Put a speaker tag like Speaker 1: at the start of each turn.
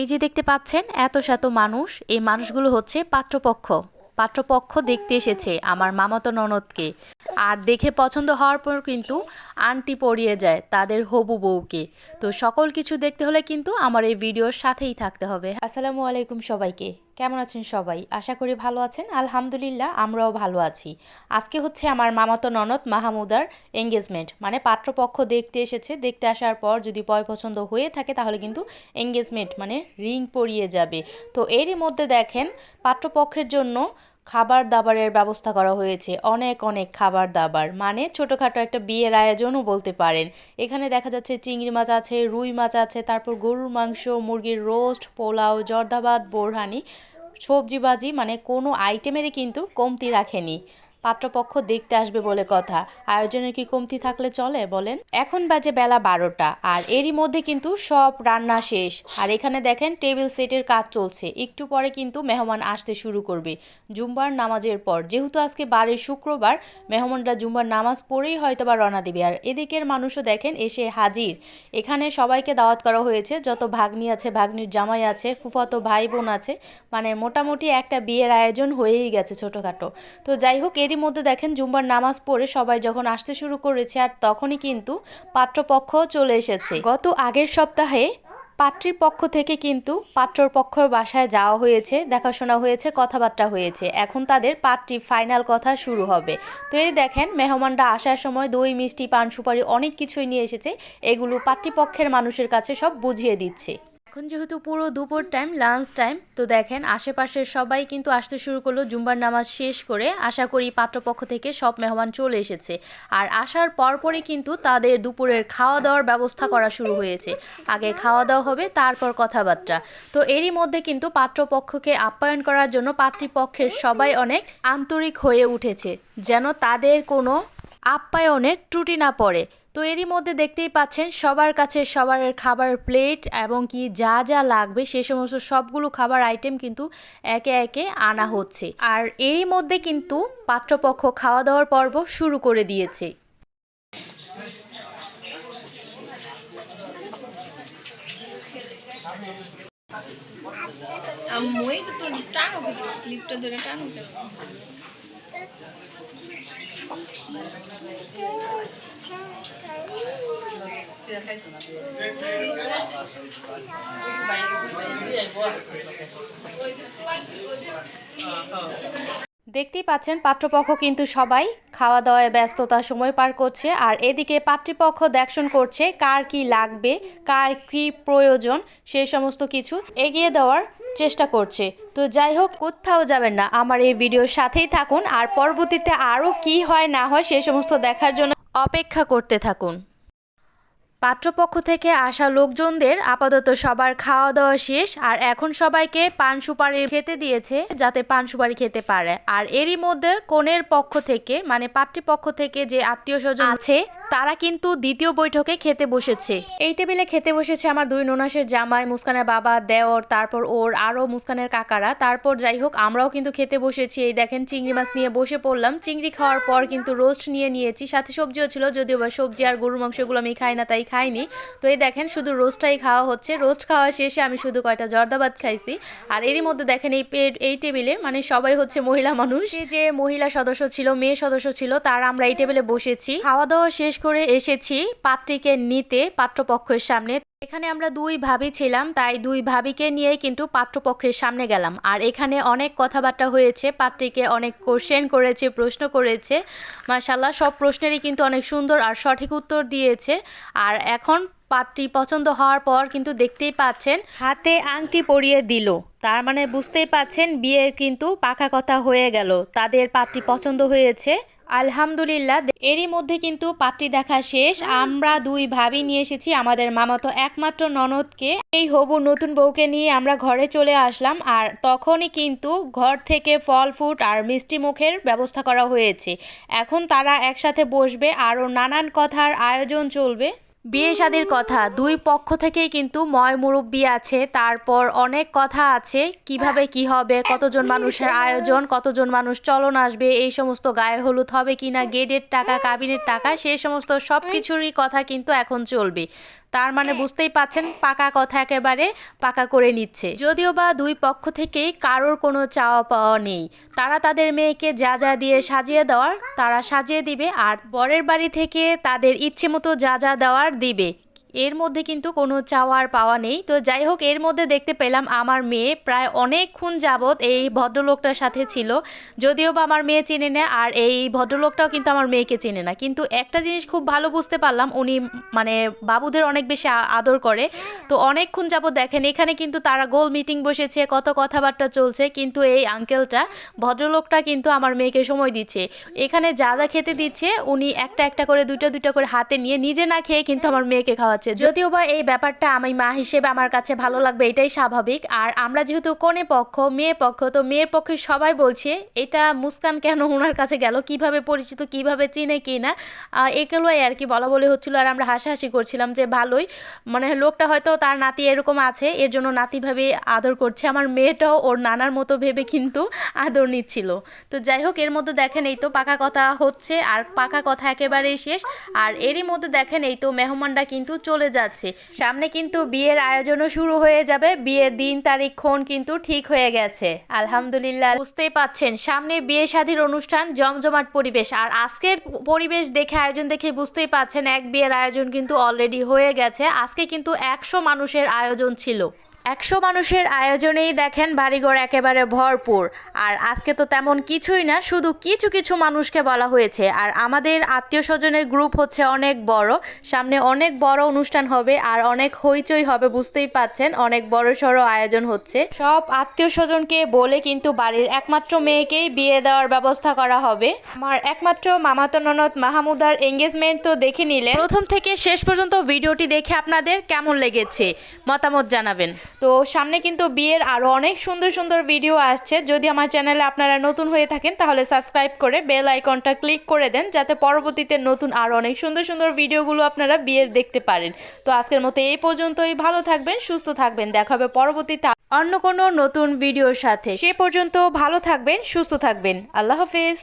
Speaker 1: এই যে দেখতে পাচ্ছেন, এত শত মানুষ, এই মানুষগুলো হচ্ছে পাত্রপক্ষ। পাত্রপক্ষ দেখতে এসেছে আমার মামাতো ননদকে। আর দেখে পছন্দ হওয়ার পর কিন্তু আন্টি পড়িয়ে যায় তাদের হবু বউকে। তো সকল কিছু দেখতে হলে কিন্তু আমার এই ভিডিওর সাথেই থাকতে হবে। আসসালামু আলাইকুম সবাইকে। কেমন আছেন সবাই? আশা করি ভালো আছেন। আলহামদুলিল্লাহ, আমরাও ভালো আছি। আজকে হচ্ছে আমার মামাতো ননদ মাহমুদার এঙ্গেজমেন্ট মানে পাত্রপক্ষ দেখতে এসেছে। দেখতে আসার পর যদি পয় পছন্দ হয়ে থাকে, তাহলে কিন্তু এঙ্গেজমেন্ট মানে রিং পরিয়ে যাবে। তো এরই মধ্যে দেখেন, পাত্রপক্ষের জন্য খাবার দাবারের ব্যবস্থা করা হয়েছে। অনেক অনেক খাবার দাবার মানে ছোটোখাটো একটা বিয়ের আয়োজনও বলতে পারেন। এখানে দেখা যাচ্ছে চিংড়ি মাছ আছে, রুই মাছ আছে, তারপর গরুর মাংস, মুরগির রোস্ট, পোলাও, জর্দাবাদ, বোরহানি সবজি বাজি মানে কোনো আইটেমেরই কিন্তু কমতি রাখেনি। পাত্রপক্ষ দেখতে আসবে বলে কথা। আয়োজনের কি কমতি থাকলে চলে, বলেন? এখন বাজে বেলা বারোটা, আর এরই মধ্যে কিন্তু সব রান্না শেষ। আর এখানে দেখেন, টেবিল সেটের কাজ চলছে। একটু পরে কিন্তু মেহমান আসতে শুরু করবে জুম্বার নামাজের পর। যেহেতু আজকে বারের শুক্রবার, মেহমানরা জুম্বার নামাজ পড়েই হয়তো বা রওনা দিবে। আর এদিকের মানুষও দেখেন এসে হাজির। এখানে সবাইকে দাওয়াত করা হয়েছে। যত ভাগ্নি আছে, ভাগ্নির জামাই আছে, ফুফাতো ভাই বোন আছে মানে মোটামুটি একটা বিয়ের আয়োজন হয়েই গেছে ছোটোখাটো। তো যাই হোক, এরই মধ্যে দেখেন জুম্বার নামাজ পড়ে সবাই যখন আসতে শুরু করেছে আর তখনই কিন্তু পাত্রপক্ষ চলে এসেছে। গত আগের সপ্তাহে পাত্রীর পক্ষ থেকে কিন্তু পাত্রর পক্ষের বাসায় যাওয়া হয়েছে, দেখাশোনা হয়েছে, কথাবার্তা হয়েছে। এখন তাদের পাত্রী ফাইনাল কথা শুরু হবে। তো এই দেখেন মেহমানরা আসার সময় দই, মিষ্টি, পান, সুপারি অনেক কিছুই নিয়ে এসেছে। এগুলো পাত্রীপক্ষের মানুষের কাছে সব বুঝিয়ে দিচ্ছে। এখন যেহেতু পুরো দুপুর টাইম লাঞ্চ টাইম তো দেখেন আশেপাশের সবাই কিন্তু আসতে শুরু করল জুম্বার নামাজ শেষ করে। আশা করি পাত্রপক্ষ থেকে সব মেহমান চলে এসেছে। আর আসার পরপরই কিন্তু তাদের দুপুরের খাওয়া দাওয়ার ব্যবস্থা করা শুরু হয়েছে। আগে খাওয়া দাওয়া হবে, তারপর কথাবার্তা। তো এরই মধ্যে কিন্তু পাত্রপক্ষকে আপ্যায়ন করার জন্য পাত্রীপক্ষের সবাই অনেক আন্তরিক হয়ে উঠেছে, যেন তাদের কোনো আপ্যায়নের ত্রুটি না পড়ে। তো এরই মধ্যে দেখতেই পাচ্ছেন, সবার কাছে সবার খাবার প্লেট এবং কি যা যা লাগবে সে সমস্ত সবগুলো খাবার আইটেম কিন্তু একে একে আনা হচ্ছে। আর এরই মধ্যে কিন্তু পাত্রপক্ষ খাওয়া দাওয়ার পর্ব শুরু করে দিয়েছে।
Speaker 2: ধরে
Speaker 1: দেখতেই পাচ্ছেন, পাত্রপক্ষ কিন্তু সবাই খাওয়া দাওয়ায় ব্যস্ততা সময় পার করছে। আর এদিকে পাত্রীপক্ষ দেখশন করছে কার কি লাগবে, কার কি প্রয়োজন, সে সমস্ত কিছু এগিয়ে দেওয়ার চেষ্টা করছে। তো যাই হোক, কোথাও যাবেন না। আমার এই ভিডিওর সাথেই থাকুন। আর পরবর্তীতে আরও কি হয় না হয় সে সমস্ত দেখার জন্য অপেক্ষা করতে থাকুন। পাত্রপক্ষ থেকে আসা লোকজনদের আপাতত সবার খাওয়া দাওয়া শেষ আর এখন সবাইকে পান সুপারি খেতে দিয়েছে যাতে পান সুপারি খেতে পারে। আর এরই মধ্যে কনের পক্ষ থেকে মানে পাত্রীপক্ষ থেকে যে আত্মীয় স্বজন আছে তারা কিন্তু দ্বিতীয় বৈঠকে খেতে বসেছে। এই টেবিলে খেতে বসেছে আমার দুই ননাসের জামাই, মুস্কানের বাবা, দেওর, তারপর ওর আরও মুস্কানের কাকারা। তারপর যাই হোক, আমরাও কিন্তু খেতে বসেছি। এই দেখেন, চিংড়ি মাছ নিয়ে বসে পড়লাম। চিংড়ি খাওয়ার পর কিন্তু রোস্ট নিয়ে নিয়েছি। সাথে সবজিও ছিল, যদিও বা সবজি আর গরুর মাংসগুলো আমি খাই না, তাই খাইনি। তো এই দেখেন, শুধু রোস্টটাই খাওয়া হচ্ছে। রোস্ট খাওয়া শেষে আমি শুধু কয়টা জর্দাবাদ খাইছি। আর এরই মধ্যে দেখেন, এই এই টেবিলে মানে সবাই হচ্ছে মহিলা মানুষ। যে মহিলা সদস্য ছিল, মেয়ে সদস্য ছিল, তার আমরা এই টেবিলে বসেছি। খাওয়া দাওয়া শেষ করে এসেছি পাত্রীকে নিতে পাত্রপক্ষের সামনে। এখানে আমরা দুই ভাবি ছিলাম, তাই দুই ভাবিকে নিয়ে কিন্তু পাত্রপক্ষের সামনে গেলাম। আর এখানে অনেক কথাবার্তা হয়েছে, পাত্রীকে অনেক কোশ্চেন করেছে, প্রশ্ন করেছে। মাশাল্লাহ সব প্রশ্নেরই কিন্তু অনেক সুন্দর আর সঠিক উত্তর দিয়েছে। আর এখন পাত্রী পছন্দ হওয়ার পর কিন্তু দেখতেই পাচ্ছেন, হাতে আংটি পরিয়ে দিল। তার মানে বুঝতেই পাচ্ছেন, বিয়ের কিন্তু পাকা কথা হয়ে গেল। তাদের পাত্রী পছন্দ হয়েছে। আলহামদুলিল্লাহ এরই মধ্যে কিন্তু পাত্রী দেখা শেষ। আমরা দুই ভাবি নিয়ে এসেছি আমাদের মামাতো একমাত্র ননদকে। এই হবু নতুন বউকে নিয়ে আমরা ঘরে চলে আসলাম আর তখনই কিন্তু ঘর থেকে ফল ফুট আর মিষ্টি মুখের ব্যবস্থা করা হয়েছে। এখন তারা একসাথে বসবে আরও নানান কথার আয়োজন চলবে। বিয়ে শাদির কথা। দুই পক্ষ থেকেই কিন্তু ময় মুরব্বী আছে, তারপর অনেক কথা আছে, কীভাবে কি হবে, কতজন মানুষের আয়োজন, কতজন মানুষ চলন আসবে, এই সমস্ত গায়ে হলুদ হবে কিনা গেডের টাকা, কাবিনের টাকা, সেই সমস্ত সব কিছুরই কথা কিন্তু এখন চলবে। তার মানে বুঝতেই পাচ্ছেন পাকা কথা একেবারে পাকা করে নিচ্ছে। যদিও বা দুই পক্ষ থেকেই কারোর কোনো চাওয়া পাওয়া নেই। তারা তাদের মেয়েকে যা যা দিয়ে সাজিয়ে দেওয়ার তারা সাজিয়ে দিবে আর বরের বাড়ি থেকে তাদের ইচ্ছে মতো যা যা দেওয়ার দিবে। এর মধ্যে কিন্তু কোনো চাওয়ার পাওয়া নেই। তো যাই হোক, এর মধ্যে দেখতে পেলাম আমার মেয়ে প্রায় অনেকক্ষণ যাবৎ এই ভদ্রলোকটার সাথে ছিল। যদিও বা আমার মেয়ে চেনে না, আর এই ভদ্রলোকটাও কিন্তু আমার মেয়েকে চেনে না। কিন্তু একটা জিনিস খুব ভালো বুঝতে পারলাম, উনি মানে বাবুদের অনেক বেশি আদর করে। তো অনেকক্ষণ যাবৎ দেখেন, এখানে কিন্তু তারা গোল মিটিং বসেছে, কত কথাবার্তা চলছে। কিন্তু এই আঙ্কেলটা, ভদ্রলোকটা কিন্তু আমার মেয়েকে সময় দিচ্ছে। এখানে যা যা খেতে দিচ্ছে, উনি একটা একটা করে দুইটা দুইটা করে হাতে নিয়ে নিজে না খেয়ে কিন্তু আমার মেয়েকে খাওয়াচ্ছে। যদিও বা এই ব্যাপারটা আমি মা হিসেবে আমার কাছে ভালো লাগবে, এটাই স্বাভাবিক। আর আমরা যেহেতু কোনে পক্ষ, মেয়ে পক্ষ, তো মেয়ের পক্ষে সবাই বলছে, এটা মুস্কান কেন ওনার কাছে গেল, কীভাবে পরিচিত, কীভাবে চিনে কি না? এগুলোই আর কি বলা বলি হচ্ছিল, আর আমরা হাসাহাসি করছিলাম যে ভালোই। মানে লোকটা হয়তো তার নাতি এরকম আছে, এর জন্য নাতি ভাবে আদর করছে। আমার মেয়েটাও ওর নানার মতো ভেবে কিন্তু আদর নিচ্ছিল। তো যাই হোক, এর মধ্যে দেখেন এই তো পাকা কথা হচ্ছে, আর পাকা কথা একেবারেই শেষ। আর এরই মধ্যে দেখেন এই তো মেহমানরা কিন্তু চলে যাচ্ছে। সামনে কিন্তু বিয়ের আয়োজনও শুরু হয়ে যাবে। বিয়ের দিন, তারিখ, ক্ষণ কিন্তু ঠিক হয়ে গেছে। আলহামদুলিল্লাহ, বুঝতেই পাচ্ছেন। সামনে বিয়ে শাদীর অনুষ্ঠান, জমজমাট পরিবেশ। আর আজকের পরিবেশ দেখে, আয়োজন দেখে বুঝতেই পাচ্ছেন, এক বিয়ের আয়োজন কিন্তু অলরেডি হয়ে গেছে। আজকে কিন্তু একশো মানুষের আয়োজন ছিল। একশো মানুষের আয়োজনেই দেখেন বাড়িঘর একেবারে ভরপুর। আর আজকে তো তেমন কিছুই না, শুধু কিছু কিছু মানুষকে বলা হয়েছে। আর আমাদের আত্মীয় স্বজনের গ্রুপ হচ্ছে অনেক বড়। সামনে অনেক বড় অনুষ্ঠান হবে আর অনেক হইচই হবে, বুঝতেই পাচ্ছেন। অনেক বড় সড়ো আয়োজন হচ্ছে। সব আত্মীয় স্বজনকে বলে কিন্তু বাড়ির একমাত্র মেয়েকেই বিয়ে দেওয়ার ব্যবস্থা করা হবে। আমার একমাত্র মামাতো ননদ মাহমুদার এঙ্গেজমেন্ট তো দেখে নিলে প্রথম থেকে শেষ পর্যন্ত ভিডিওটি দেখে আপনাদের কেমন লেগেছে? মতামত জানাবেন। তো সামনে কিন্তু বিয়ের আরও অনেক সুন্দর সুন্দর ভিডিও আসছে। যদি আমার চ্যানেলে আপনারা নতুন হয়ে থাকেন, তাহলে সাবস্ক্রাইব করে বেল আইকনটা ক্লিক করে দেন, যাতে পরবর্তীতে নতুন আরও অনেক সুন্দর সুন্দর ভিডিওগুলো আপনারা বিয়ের দেখতে পারেন। তো আজকের মতো এই পর্যন্তই, ভালো থাকবেন, সুস্থ থাকবেন, দেখা হবে পরবর্তীতে অন্য কোনো নতুন ভিডিওর সাথে। সে পর্যন্ত ভালো থাকবেন, সুস্থ থাকবেন। আল্লাহ হাফেজ।